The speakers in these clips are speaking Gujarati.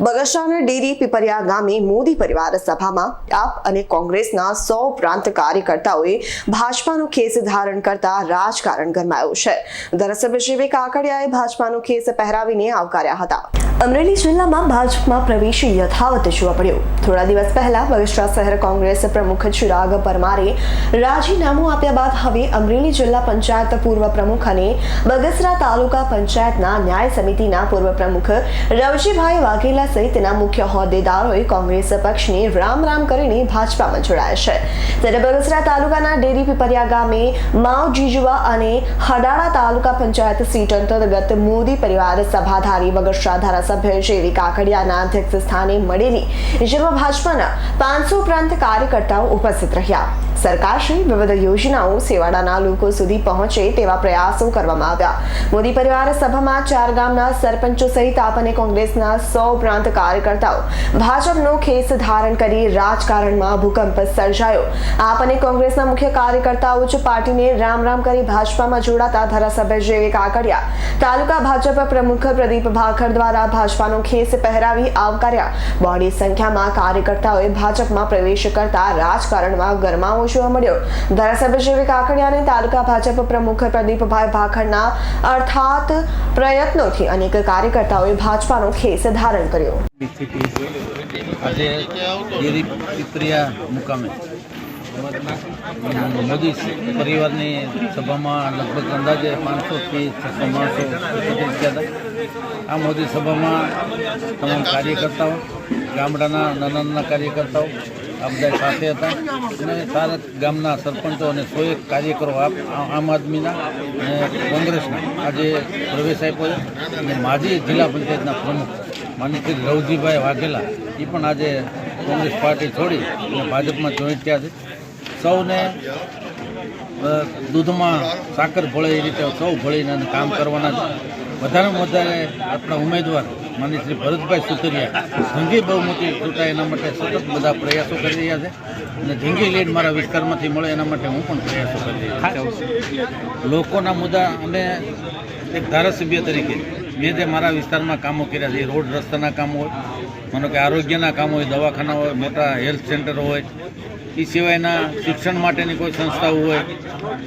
બગસરાના ડેરી પીપરિયા ગામે મોદી પરિવાર સભામાં આપ અને કોંગ્રેસના સો ઉપરાંત કાર્યકર્તાઓએ ભાજપાનો ખેસ ધારણ કરતા રાજકારણ ગરમાયું છે. ધારાસભ્ય શ્રી કાકડિયાએ ભાજપાનો ખેસ પહેરાવીને આવકાર્યા હતા. અમરેલી જિલ્લામાં ભાજપમાં પ્રવેશ યથાવત જોવા મળ્યો. થોડા દિવસ પહેલા બગસરા શહેર કોંગ્રેસ પ્રમુખ ચિરાગ પરમારે રાજીનામું આપ્યા બાદ હવે અમરેલી જિલ્લા પંચાયત પૂર્વ પ્રમુખ અને બગસરા તાલુકા પંચાયતના ન્યાય સમિતિના પૂર્વ પ્રમુખ રવજીભાઈ વાઘેલા સહિતના મુખ્ય હોદ્દેદારોએ કોંગ્રેસ પક્ષને રામ રામ કરીને ભાજપામાં જોડાયા છે. ત્યારે બગસરા તાલુકાના ડેરી પીપરિયા ગામે માવ જીજુવા અને હડાળા તાલુકા પંચાયત સીટ અંતર્ગત મોદી પરિવાર સભાધારી બગસરા ધારાસભ્ય જેવી કાકડિયાના અધ્યક્ષ સ્થાને મળેલી જેમાં ભાજપાના પાંચસો ઉપરાંત કાર્યકર્તાઓ ઉપસ્થિત રહ્યા. સરકારશ્રી વિવિધ યોજનાઓ સેવાડાના લોકો સુધી પહોંચે તેવા પ્રયાસો કરવામાં આવ્યા. મોદી પરિવાર સભામાં ચાર ગામના સરપંચો સહિત આપ અને કોંગ્રેસના સો ઉપરાંત કાર્યકર્તાઓ ભાજપનો ખેસ ધારણ કરી રાજકારણમાં ભૂકંપ સર્જાયો. આપ અને કોંગ્રેસના મુખ્ય કાર્યકર્તાઓ જ પાર્ટીને રામ રામ કરી ભાજપામાં જોડાતા ધારાસભ્ય જેવી કાકડિયા, તાલુકા ભાજપ પ્રમુખ પ્રદીપ ભાખર દ્વારા ભાજપાનો ખેસ પહેરાવી આવકાર્યા. બોડી સંખ્યામાં કાર્યકર્તાઓએ ભાજપમાં પ્રવેશ કરતા રાજકારણમાં ગરમાવો જોવા મળ્યો. ધારાસભ્ય જેવી કાકડિયાને તાલુકા ભાજપ પ્રમુખ પ્રદીપભાઈ ભાખડના અર્થાત પ્રયત્નોથી અનેક કાર્યકર્તાઓએ ભાજપાનો ખેસ ધારણ કર્યો. આજે મુકામે મોદી પરિવારની સભામાં લગભગ અંદાજે પાંચસોથી છસો માણસો થયા હતા. આ મોદી સભામાં તમામ કાર્યકર્તાઓ, ગામડાના નાના નાના કાર્યકર્તાઓ આ બધા સાથે હતા. અને સારા ગામના સરપંચો અને સો એક કાર્યકરો આમ આદમીના અને કોંગ્રેસના આજે પ્રવેશ આપ્યો છે. અને માજી જિલ્લા પંચાયતના પ્રમુખ માનીય રવજીભાઈ વાઘેલા એ પણ આજે કોંગ્રેસ પાર્ટી છોડી અને ભાજપમાં જોઈન્ટ થયા છે. સૌને દૂધમાં સાકર ભળે એ રીતે સૌ ભળીને કામ કરવાના છે. વધારેમાં વધારે આપણા ઉમેદવાર માની શ્રી ભરતભાઈ સુતરિયા, જંગી બહુમતી ચૂંટાય એના માટે સતત બધા પ્રયાસો કરી રહ્યા છે. અને જંગી લીડ મારા વિસ્તારમાંથી મળે એના માટે હું પણ પ્રયાસો કરી રહ્યો લોકોના મુદ્દા અમે એક ધારાસભ્ય તરીકે મેં જે મારા વિસ્તારમાં કામો કર્યા છે, એ રોડ રસ્તાના કામો હોય, માનો કે આરોગ્યના કામો હોય, દવાખાના હોય, મોટા હેલ્થ સેન્ટર હોય, એ સિવાયના શિક્ષણ માટેની કોઈ સંસ્થાઓ હોય,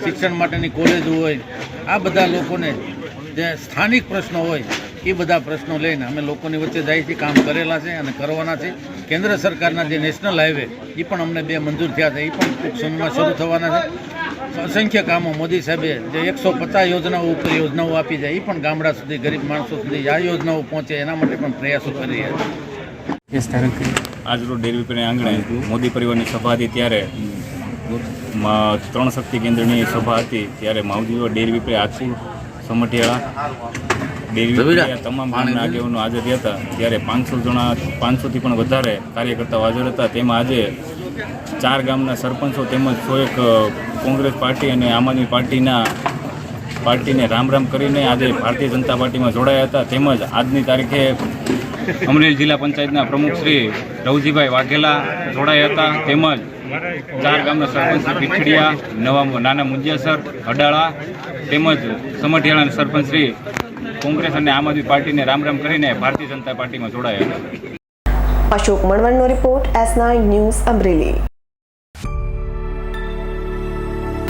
શિક્ષણ માટેની કોલેજ હોય, આ બધા લોકોને જે સ્થાનિક પ્રશ્નો હોય એ બધા પ્રશ્નો લઈને અમે લોકોની વચ્ચે જાય છે કામ કરેલા છે અને કરવાના છે. કેન્દ્ર સરકારના જે નેશનલ હાઈવે એ પણ અમને બે મંજૂર થયા છે. એ પણ ટૂંક સમયમાં શરૂ થવાના છે. અસંખ્ય કામો મોદી સાહેબે જે એકસો પચાસ યોજનાઓ ઉપર યોજનાઓ આપી જાય એ પણ ગામડા સુધી ગરીબ માણસો સુધી આ યોજનાઓ પહોંચે એના માટે પણ પ્રયાસો કરી રહ્યા છે. આજરોજ ડેરી વિપણી આંગણે મોદી પરિવારની સભા હતી ત્યારે ત્રણ શક્તિ કેન્દ્રની સભા હતી. ત્યારે માવજીઓ ડેરી વિપણી આજપુર વિપણીયા તમામ આગેવાનો હાજર રહ્યા હતા. ત્યારે પાંચસો જણા પાંચસોથી પણ વધારે કાર્યકર્તાઓ હાજર હતા. તેમાં આજે ચાર ગામના સરપંચો તેમજ સો એક કોંગ્રેસ પાર્ટી અને આમ આદમી પાર્ટીના પાર્ટીને રામ રામ કરીને આજે ભારતીય જનતા પાર્ટીમાં જોડાયા હતા. તેમજ આજની તારીખે અમરેલી જિલ્લા પંચાયતના પ્રમુખ શ્રી રવજીભાઈ વાઘેલા જોડાયા હતા. તેમજ ચાર ગામના સરપંચ શ્રી પીઠડિયા, નવા નાના મુંજિયાસર અડાળા, તેમજ સમઢિયાળાના સરપંચ શ્રી કોંગ્રેસ અને આમ આદમી પાર્ટીને રામ રામ કરીને ભારતીય જનતા પાર્ટીમાં જોડાયા હતા. Ashok મણવરનો report S nine news Amreli.